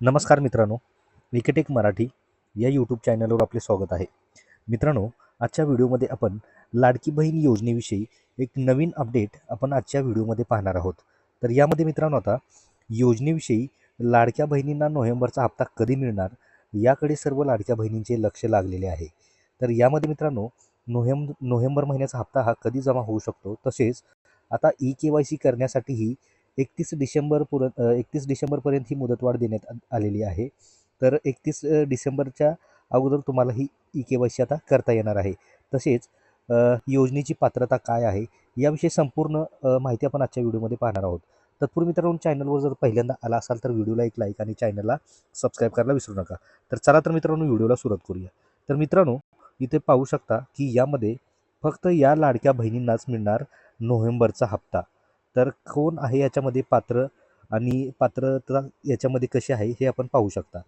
नमस्कार मित्रांनो विकेटेक मराठी या यूट्यूब चॅनलवर आपले स्वागत आहे. मित्रांनो आजच्या व्हिडिओमध्ये आपण लाडकी बहीण योजनेविषयी एक नवीन अपडेट आपण आजच्या व्हिडिओमध्ये पाहणार आहोत. तर यामध्ये मित्रांनो आता योजनेविषयी लाडक्या बहिणींना नोव्हेंबरचा हप्ता कधी मिळणार याकडे सर्व लाडक्या बहिणींचे लक्ष लागलेले आहे. तर यामध्ये मित्रांनो नोव्हेंब नोव्हेंबर महिन्याचा हप्ता हा कधी जमा होऊ शकतो तसेच आता ई के वाय सी करण्यासाठीही एकतीस डिसेंबर पुर एकतीस डिसेंबरपर्यंत ही मुदतवाढ देण्यात आलेली आहे. तर एकतीस डिसेंबरच्या अगोदर तुम्हाला ही ई के वाय सी आता करता येणार आहे. तसेच योजनेची पात्रता काय आहे याविषयी संपूर्ण माहिती आपण आजच्या व्हिडिओमध्ये पाहणार आहोत. तत्पूर्वी मित्रांनो चॅनलवर जर पहिल्यांदा आला असाल तर व्हिडिओला एक लाईक आणि चॅनलला सबस्क्राईब करायला विसरू नका. तर चला तर मित्रांनो व्हिडिओला सुरुवात करूया. तर मित्रांनो इथे पाहू शकता की यामध्ये फक्त या लाडक्या बहिणींनाच मिळणार नोव्हेंबरचा हप्ता. तर कोण आहे याच्यामध्ये पात्र आणि पात्रता याच्यामध्ये कशी आहे हे आपण पाहू शकता.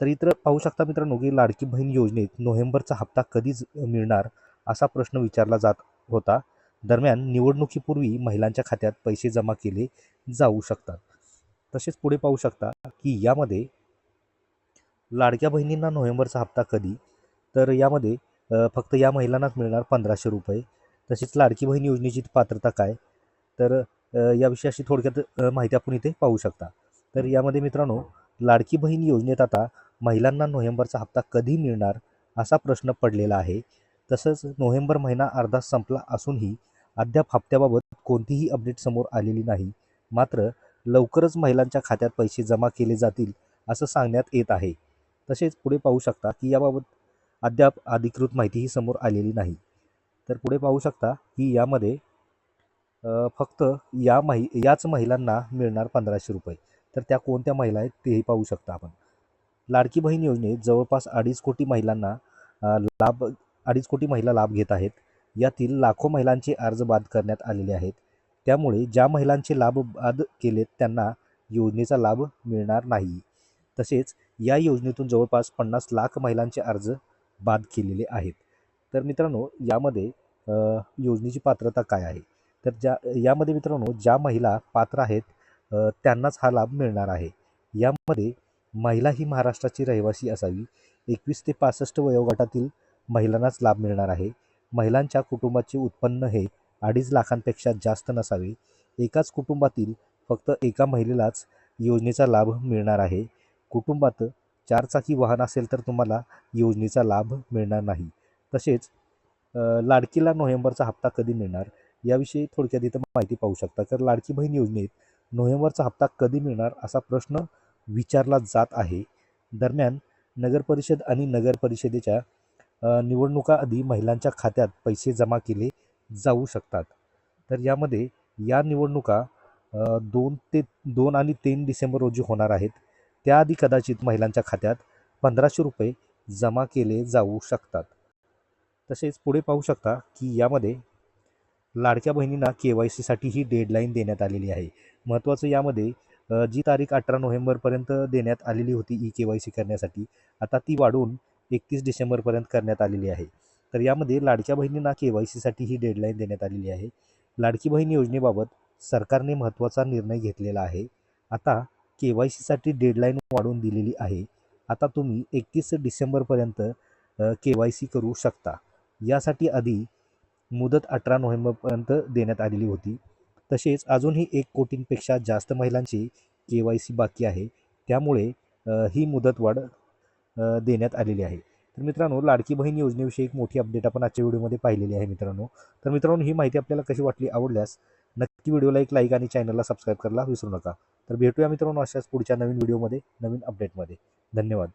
तर इतर पाहू शकता मित्रांनो की लाडकी बहीण योजनेत नोव्हेंबरचा हप्ता कधीच मिळणार असा प्रश्न विचारला जात होता. दरम्यान निवडणुकीपूर्वी महिलांच्या खात्यात पैसे जमा केले जाऊ शकतात. तसेच पुढे पाहू शकता की यामध्ये लाडक्या बहिणींना नोव्हेंबरचा हप्ता कधी तर यामध्ये फक्त या महिलांनाच मिळणार पंधराशे रुपये. तसेच लाडकी बहीण योजनेची पात्रता काय तर या याविषयी अशी थोडक्यात माहिती आपण इथे पाहू शकता. तर यामध्ये मित्रांनो लाडकी बहीण योजनेत आता महिलांना नोव्हेंबरचा हप्ता कधी मिळणार असा प्रश्न पडलेला आहे. तसंच नोव्हेंबर महिना अर्धा संपला असूनही अद्याप हप्त्याबाबत कोणतीही अपडेट समोर आलेली नाही. मात्र लवकरच महिलांच्या खात्यात पैसे जमा केले जातील असं सांगण्यात येत आहे. तसेच पुढे पाहू शकता की याबाबत अद्याप अधिकृत माहितीही समोर आलेली नाही. तर पुढे पाहू शकता की यामध्ये फक्त या महि याच महिलांना मिळणार पंधराशे रुपये. तर त्या कोणत्या महिला आहेत तेही पाहू शकता आपण. लाडकी बहीण योजनेत जवळपास अडीच कोटी महिलांना लाभ अडीच कोटी महिला लाभ घेत आहेत. यातील लाखो महिलांचे अर्ज बाद करण्यात आलेले आहेत. त्यामुळे ज्या महिलांचे लाभ बाद केलेत त्यांना योजनेचा लाभ मिळणार नाही. तसेच या योजनेतून जवळपास पन्नास लाख महिलांचे अर्ज बाद केलेले आहेत. तर मित्रांनो यामध्ये योजनेची पात्रता काय आहे? तर ज्या यामध्ये मित्रांनो ज्या महिला पात्र आहेत त्यांनाच हा लाभ मिळणार आहे. यामध्ये महिला ही महाराष्ट्राची रहिवासी असावी. एकवीस ते पासष्ट वयोगटातील महिलांनाच लाभ मिळणार आहे. महिलांच्या कुटुंबाचे उत्पन्न हे अडीच लाखांपेक्षा जास्त नसावे. एकाच कुटुंबातील फक्त एका महिलेलाच योजनेचा लाभ मिळणार आहे. कुटुंबात चारचाकी वाहन असेल तर तुम्हाला योजनेचा लाभ मिळणार नाही. तसेच लाडकीला नोव्हेंबरचा हप्ता कधी मिळणार? याविषयी थोडक्यात इथं माहिती पाहू शकता. तर लाडकी बहीण योजनेत नोव्हेंबरचा हप्ता कधी मिळणार असा प्रश्न विचारला जात आहे. दरम्यान नगरपरिषद आणि नगरपरिषदेच्या निवडणुका आधी निवडणुकाआधी महिलांच्या खात्यात पैसे जमा केले जाऊ शकतात. तर यामध्ये या निवडणुका दोन ते दोन आणि तीन डिसेंबर रोजी होणार आहेत. त्याआधी कदाचित महिलांच्या खात्यात पंधराशे रुपये जमा केले जाऊ शकतात. तसेच पुढे पाहू शकता की यामध्ये लाडक्या बहिणींना के वाय सीसाठी ही डेडलाईन देण्यात आलेली आहे. महत्त्वाचं यामध्ये जी तारीख अठरा नोव्हेंबरपर्यंत देण्यात आलेली होती ई के वाय सी करण्यासाठी आता ती वाढवून एकतीस डिसेंबरपर्यंत करण्यात आलेली आहे. तर यामध्ये लाडक्या बहिणींना के वाय सीसाठी ही डेडलाईन देण्यात आलेली आहे. लाडकी बहीण योजनेबाबत सरकारने महत्त्वाचा निर्णय घेतलेला आहे. आता के वाय सीसाठी डेडलाईन वाढवून दिलेली आहे. आता तुम्ही एकतीस डिसेंबरपर्यंत के वाय सी करू शकता. यासाठी आधी मुदत अठरा नोव्हेंबरपर्यंत देण्यात आलेली होती. तसेच अजूनही एक कोटींपेक्षा जास्त महिलांची के वाय सी बाकी आहे. त्यामुळे ही मुदतवाढ देण्यात आलेली आहे. तर मित्रांनो लाडकी बहीण योजनेविषयी एक मोठी अपडेट आपण आजच्या व्हिडिओमध्ये पाहिलेली आहे मित्रांनो. तर मित्रांनो ही माहिती आपल्याला कशी वाटली आवडल्यास नक्की व्हिडिओला एक लाईक आणि चॅनलला सबस्क्राईब करायला विसरू नका. तर भेटूया मित्रांनो अशाच पुढच्या नवीन व्हिडिओमध्ये नवीन अपडेटमध्ये धन्यवाद.